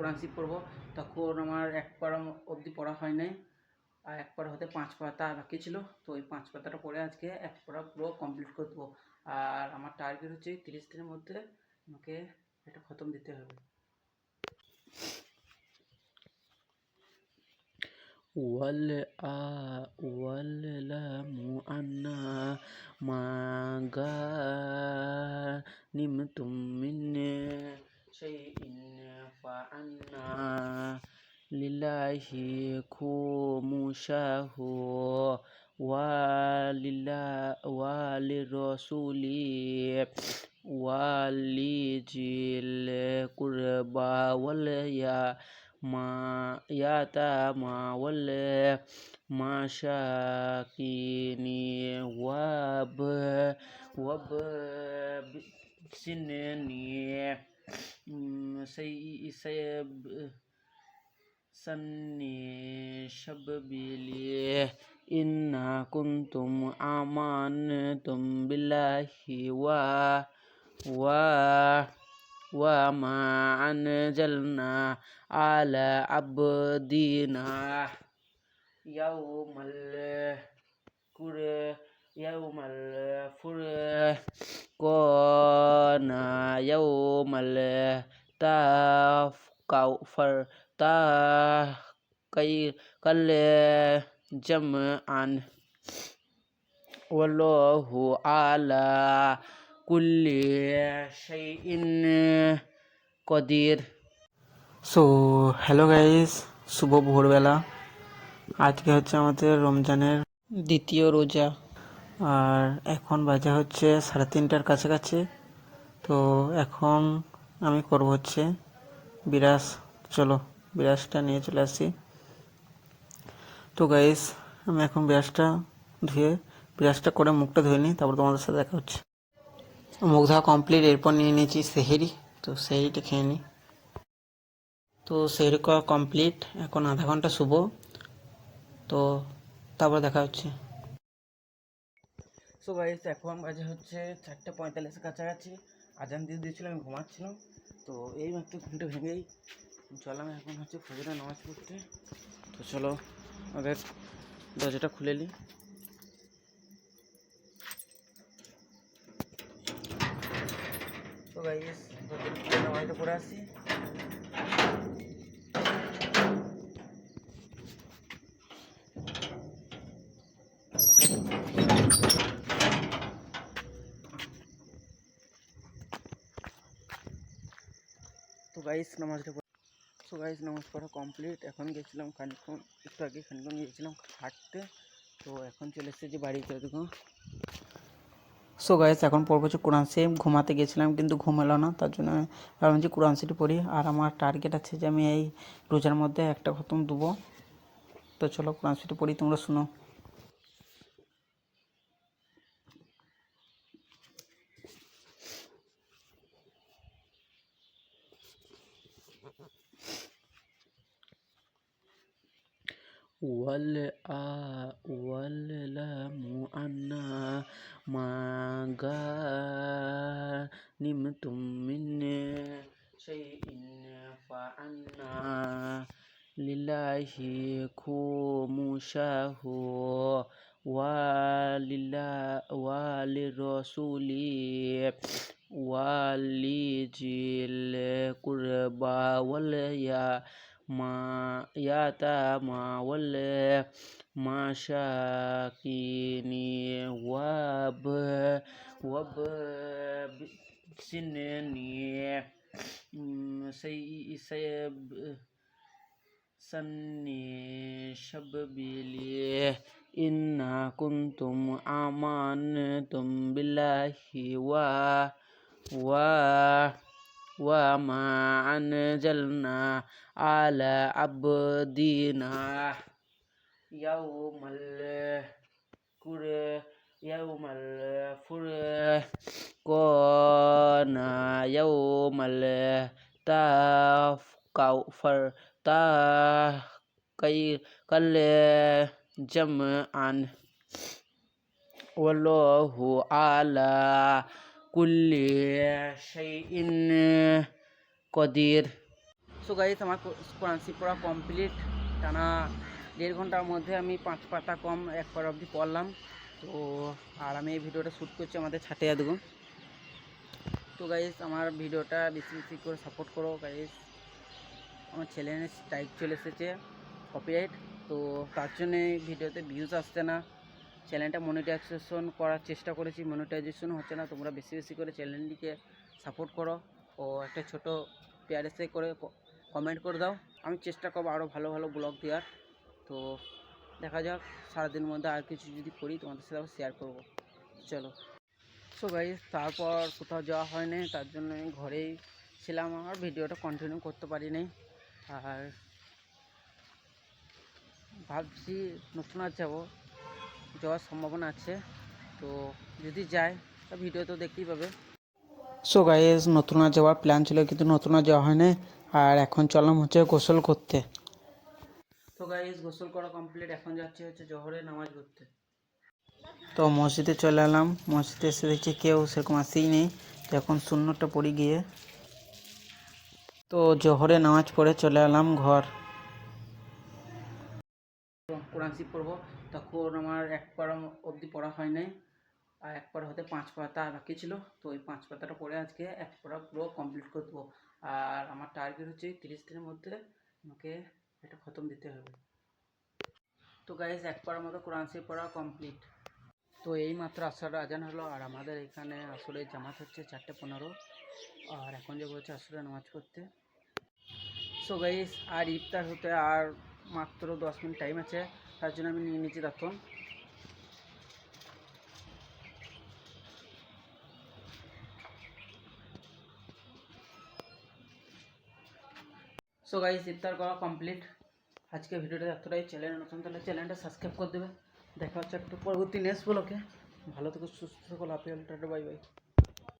কোরআন শরীফ পড়বো তখন আমার এক পারা অবধি পড়া হয় নাই আর এক পারা হতে পাঁচ পাতা বাকি ছিল তো ওই পাঁচ পাতাটা পড়ে আজকে এক পারা পুরো কমপ্লিট করে দেবো আর আমার টার্গেট হচ্ছে তিরিশ দিনের মধ্যে আমাকে এটা খতম দিতে হবে والآ واللام أنا ما غنمتم من شيء فأنا لله خمسه ولله وللرسول ولذي القربى واليتامى ما يتامى والمساكين واب واب سنني سي سيب سني شببلي إن كنتم آمنتم بالله و و وما أنزلنا على عبدنا يوم الكر يوم الفرقان يوم التفكر تكي كل جمعا والله على كل شيء قدير সো হ্যালো গাইস শুভ ভোরবেলা আজকে হচ্ছে আমাদের রমজানের দ্বিতীয় রোজা আর এখন বাজে হচ্ছে সাড়ে তিনটার কাছাকাছি তো এখন আমি করব হচ্ছে বিরাস, চলো বিরাসটা নিয়ে চলে আসি। তো গাইস আমি এখন বিরাসটা ধুয়ে, বিরাসটা করে মুখটা ধুয়ে নিই, তারপর তোমাদের সাথে দেখা হচ্ছে। মুখ ধোয়া কমপ্লিট এরপর নিয়ে নিয়েছি সেহেরি, তো সেহেরিটা খেয়ে নিই। তো সেহেরি করা কমপ্লিট এখন আধা ঘণ্টা শুভ তো তারপর দেখা হচ্ছে। সো গাইস এখন বাজে হচ্ছে চারটে পঁয়তাল্লিশের কাছাকাছি। আজান দিয়ে দিয়েছিলাম আমি ঘুমাচ্ছিলাম। তো এই মাত্র ঘুমটা ভেঙেই চলাম এখন হচ্ছে ফজরা নামাজ পড়তে। তো চলো, আমাদের দরজাটা খুলে নিই। তো ভাই দরজাটা পড়ে আসি। তো গাইস নামাজটা তো গাইস নামাজ পড়া কমপ্লিট এখন গেছিলাম খানিকক্ষণ, একটু আগে খানিকক্ষণ গিয়েছিলাম হাঁটতে। তো এখন চলে এসেছি বাড়িতে, দেখো। সো গাইস এখন পড়ব হচ্ছে কোরআন শরীফ ঘুমাতে গেছিলাম, কিন্তু ঘুম এলো না, তার জন্য ভাবলাম যে কোরআন শরীফ পড়ি। আর আমার টার্গেট আছে যে আমি এই রোজার মধ্যে একটা খতম দেবো। তো চলো কোরআন শরীফ পড়ি, তোমরা শুনো। واللام أنا ما غنمتم من شيء فأنا لله خمسه وللرسول ولذي القربى واليتامى ما يتامى والمساكين واب واب سنني سي سيب سني شببلي إن كنتم آمنتم بالله. و و وما أنزلنا على عبدنا يوم الكر يوم الفرقان. يوم التفكر تكي كل جمعا. والله على কুললি সেই ইন কদির। সো গাইস আমার কোরআনসি পড়া কমপ্লিট টানা দেড় ঘণ্টার মধ্যে আমি পাঁচ পাতা কম, এক পার অবধি পড়লাম। তো আর আমি এই ভিডিওটা শ্যুট করছি আমাদের ছাতে দেখুন তো গাইস আমার ভিডিওটা বেশি বেশি করে সাপোর্ট করো গাইস আমার চ্যানেলে টাইপ চলে এসেছে কপিরাইট তো তার জন্যে ভিডিওতে ভিউজ আসছে না। চ্যানেলটা মনিটাইজেশন করার চেষ্টা করেছি মনিটাইজেশন হচ্ছে না। তোমরা বেশি বেশি করে চ্যানেলটিকে সাপোর্ট করো। ও, একটা ছোট পেয়ারেসে করে কমেন্ট করে দাও। আমি চেষ্টা করব আরও ভালো ভালো ব্লগ দেওয়ার। তো, দেখা যাক, সারাদিনের মধ্যে আর কিছু যদি করি, তোমাদের সাথে আবার শেয়ার করব। চলো। সো গাইজ তারপর কোথাও যাওয়া হয়নি তার জন্য আমি ঘরেই ছিলাম। আর ভিডিওটা কন্টিনিউ করতে পারি পারিনি আর ভাবছি নতুন আর যাব। যাওয়ার সম্ভাবনা আছে। তো যদি যায় তা ভিডিও তো দেখতেই পাবে। সো গাইজ নতুন আর যাওয়ার প্ল্যান ছিল কিন্তু নতুন আর যাওয়া হয়নি। আর এখন চললাম হচ্ছে গোসল করতে। তো গাইজ গোসল করা কমপ্লিট এখন যাচ্ছে হচ্ছে জহরে নামাজ পড়তে। তো মসজিদে চলে এলাম। মসজিদে এসে দেখছি কেউ সেরকম আসেই নেই। তো এখন শূন্যটা পড়ে গিয়ে। তো জোহরে নামাজ পড়ে চলে এলাম ঘর। কোরআন শিব পড়ব। তখন আমার এক পারা অবধি পড়া হয় নাই। আর এক পারা হতে পাঁচ পাতা বাকি ছিল। তো ওই পাঁচ পাতাটা পড়ে আজকে এক পারা পুরো কমপ্লিট করে দেবো। আর আমার টার্গেট হচ্ছে তিরিশ দিনের মধ্যে আমাকে এটা খতম দিতে হবে। তো গাইজ এক পাড়ার মতো কোরআন শিব পড়া কমপ্লিট তো এই মাত্র আসর আজান হলো। আর আমাদের এখানে আসলে জামাত হচ্ছে চারটে পনেরো। আর এখন যে বলছে আসরে নামাজ পড়তে। সো গাইস আর ইফতার হতে আর মাত্র দশ মিনিট টাইম আছে, তার জন্য আমি নিয়ে নিচ্ছি তখন সো গাইস ইফতার করা কমপ্লিট আজকে ভিডিওটা এতটাই চ্যানেল নতুন, তাহলে চ্যানেলটা সাবস্ক্রাইব করে দেবে। দেখা হচ্ছে একটু পরবর্তী নেক্সট ব্লকে ভালো থেকো, সুস্থ থেকো টাটা বাই বাই